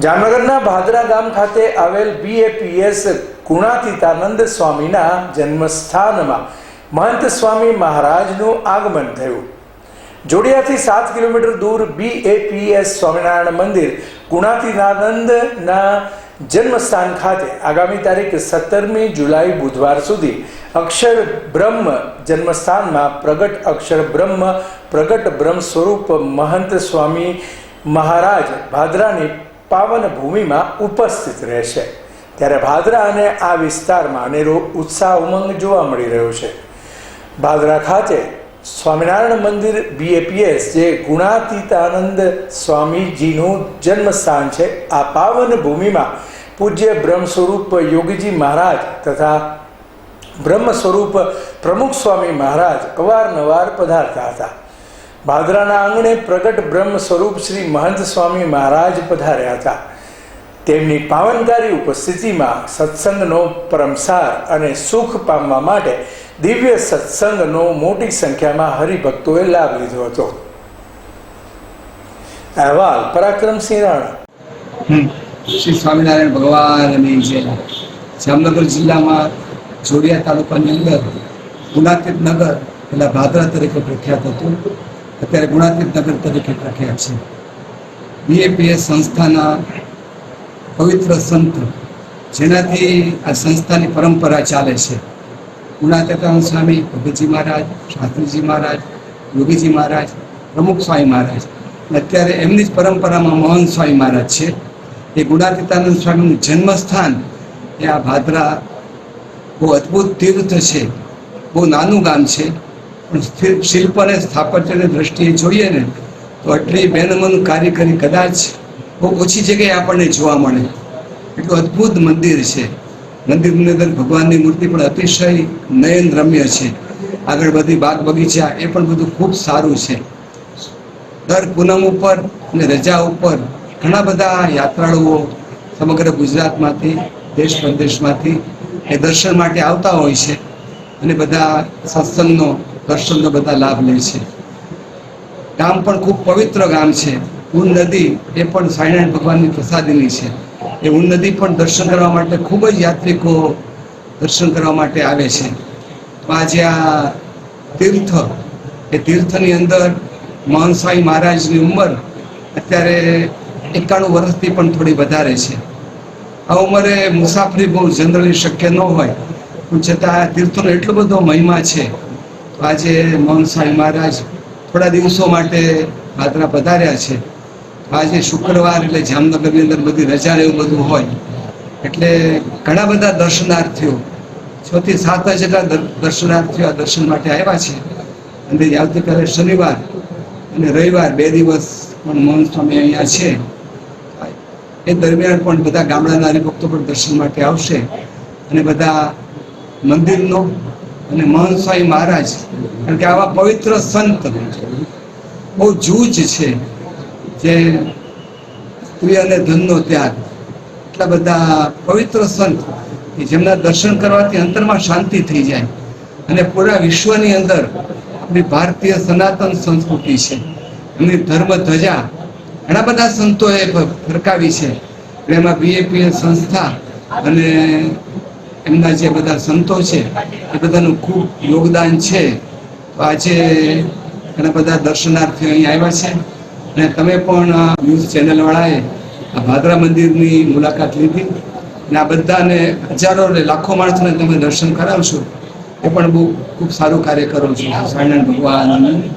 જામનગરના ભાદરા ગામ ખાતે આવેલ બીએપીએસ ગુણાતીતાનંદ સ્વામીના જન્મસ્થાનમાં મહંત સ્વામી મહારાજનું આગમન થયું. જોડિયાથી સાત કિલોમીટર દૂર બીએપીએસ સ્વામિનારાયણ મંદિર ગુણાતીતાનંદના જન્મસ્થાન ખાતે આગામી તારીખ સત્તરમી જુલાઈ બુધવાર સુધી અક્ષર બ્રહ્મ જન્મસ્થાનમાં પ્રગટ અક્ષર બ્રહ્મ, પ્રગટ બ્રહ્મ સ્વરૂપ મહંત સ્વામી મહારાજ ભાદરાની પાવન ભૂમિમાં ઉપસ્થિત રહેશે. ત્યારે ભાદરા અને આ વિસ્તારમાં અનેરો ઉત્સાહ ઉમંગ જોવા મળી રહ્યો છે. ભાદરા ખાતે સ્વામિનારાયણ મંદિર બીએપીએસ જે ગુણાતીતાનંદ સ્વામીજીનું જન્મસ્થાન છે, આ પાવન ભૂમિમાં પૂજ્ય બ્રહ્મ સ્વરૂપ યોગીજી મહારાજ તથા બ્રહ્મ સ્વરૂપ પ્રમુખ સ્વામી મહારાજ અવારનવાર પધારતા હતા. ભાદરાના આંગણે પ્રગટ બ્રહ્મ સ્વરૂપ શ્રી મહંત સ્વામી મહારાજ પધાર્યા હતા. તેમની પાવનકારી ઉપસ્થિતિમાં સત્સંગનો પરમસાર અને સુખ પામવા માટે દિવ્ય સત્સંગનો મોટી સંખ્યામાં હરિભક્તોએ લાભ લીધો હતો. અહેવાલ, પરાક્રમસિંહ રાણા. શ્રી સ્વામિનારાયણ ભગવાનની જય જામનગર જિલ્લામાં જોડિયા તાલુકાની અંદર ગુણાતીત નગર, પેલા ભાદરા તરીકે પ્રખ્યાત હતું. અત્યારે ગુણાતીત નગર તરીકે પ્રખ્યાત છે. બીએપીએસ સંસ્થાના પવિત્ર સંત, જેનાથી આ સંસ્થાની પરંપરા ચાલે છે. ગુણાતીતાન સ્વામી, ભગતજી મહારાજ, શાસ્ત્રીજી મહારાજ, યોગીજી મહારાજ, પ્રમુખ સ્વામી મહારાજ. અત્યારે એમની જ પરંપરામાં મોહન સ્વામી મહારાજ છે. એ ગુણાતીતાનંદ સ્વામીનું જન્મસ્થાન એ આ ભાદરા બહુ અદ્ભુત તીર્થ છે. બહુ નાનું ગામ છે. પણ શિલ્પ અને સ્થાપત્યની દ્રષ્ટિએ જોઈએ ને, તો આટલી બેનમન કારીગરી કદાચ બહુ ઓછી જગ્યાએ આપણને જોવા મળે. એટલું અદ્ભુત મંદિર છે. મંદિરની અંદર ભગવાનની મૂર્તિ પણ અતિશય નયન રમ્ય છે. આગળ બધી બાગ બગીચા એ પણ બધું ખૂબ સારું છે. દર પૂનમ ઉપર અને રજા ઉપર ઘણા બધા યાત્રાળુઓ સમગ્ર ગુજરાતમાંથી, દેશ પ્રદેશમાંથી એ દર્શન માટે આવતા હોય છે. અને બધા સત્સંગનો દર્શનનો બધા લાભ લે છે. ગામ પણ ખૂબ પવિત્ર ગામ છે. ઉન નદી એ પણ સ્વામિનારાયણ ભગવાનની પ્રસાદીની છે. એ ઉન નદી પણ દર્શન કરવા માટે ખૂબ જ યાત્રિકો દર્શન કરવા માટે આવે છે. આજે આ તીર્થ, એ તીર્થની અંદર મહંત મહારાજની ઉંમર અત્યારે એકાણું વર્ષથી પણ થોડી વધારે છે. આ ઉંમરે મુસાફરી બહુ જનરલી શક્ય ન હોય. પણ છતાં આ તીર્થનો એટલો બધો મહિમા છે. આજે મહંત સ્વામી મહારાજ થોડા દિવસો માટે ભાદરા પધાર્યા છે. આજે શુક્રવાર એટલે જામનગરની અંદર બધી રજા એવું બધું હોય. એટલે ઘણા બધા દર્શનાર્થીઓ છ થી સાત જેટલા દર- દર્શનાર્થીઓ આ દર્શન માટે આવ્યા છે. અને આવતીકાલે શનિવાર અને રવિવાર બે દિવસ પણ મોહન સ્વામી અહીંયા છે. એ દરમિયાન પણ બધા ગામડાના હરિભક્તો પણ દર્શન માટે આવશે. અને બધા મંદિરનો અને મહંત સ્વામી મહારાજ, કારણ કે આવા પવિત્ર સંત બહુ જૂજ છે, જે સ્ત્રી અને ધનનો ત્યાગ. એટલા બધા પવિત્ર સંત કે જેમના દર્શન કરવાથી અંતરમાં શાંતિ થઈ જાય. અને પૂરા વિશ્વની અંદર આપણી ભારતીય સનાતન સંસ્કૃતિ છે, એમની ધર્મ ધજા ઘણા બધા સંતોએ ફરકાવી છે. એમાં બીએપીએ સંસ્થા અને એમના જે બધા સંતો છે, એ બધાનું ખૂબ યોગદાન છે. તો આજે ઘણા બધા દર્શનાર્થીઓ અહીં આવ્યા છે. અને તમે પણ ન્યૂઝ ચેનલવાળાએ આ ભાદરા મંદિરની મુલાકાત લીધી. અને આ બધાને હજારો ને લાખો માણસને તમે દર્શન કરાવશો. એ પણ બહુ ખૂબ સારું કાર્ય કરો છો. સ્વામિનારાયણ ભગવાન.